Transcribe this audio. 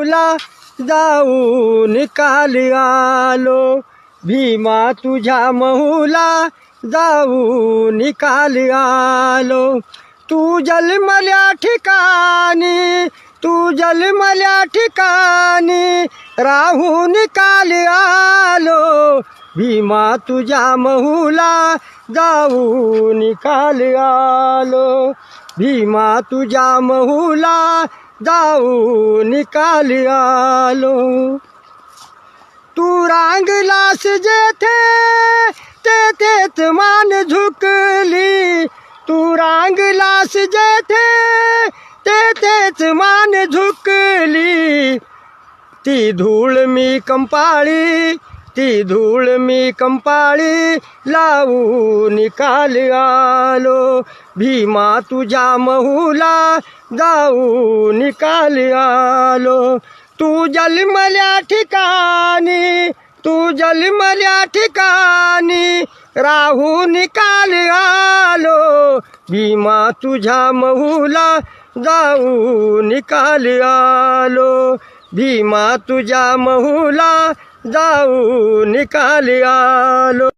महूला जाऊ निकाल आलो. भीमा तुझ्या महुला जाऊ निकाल आलो. तू जन्मल्या ठिकाणी तू जन्मल्या ठिकाणी राहून काल आलो. भीमा तुझ्या महुला जाऊ निकाल आलो. भीमा तुझ्या महुला जाऊ निकाल आलो. तू रांगलास जेथे तेथेच मान झुकली. तू रांगलास जेथे तेथेच मान झुकली. ती धूळ मी कंपाळी ती धूळ मी कंपाळी लावू निकाल आलो. भीमा तुझ्या महुला जाऊ निकाल आलो. तू जलमल्या ठिकाणी तू जलमल्या ठिकाणी राहू निकाल आलो. भीमा तुझ्या महुला जाऊ निकाल आलो. भीमा तुझ्या महुला जाऊ निकाली आलो.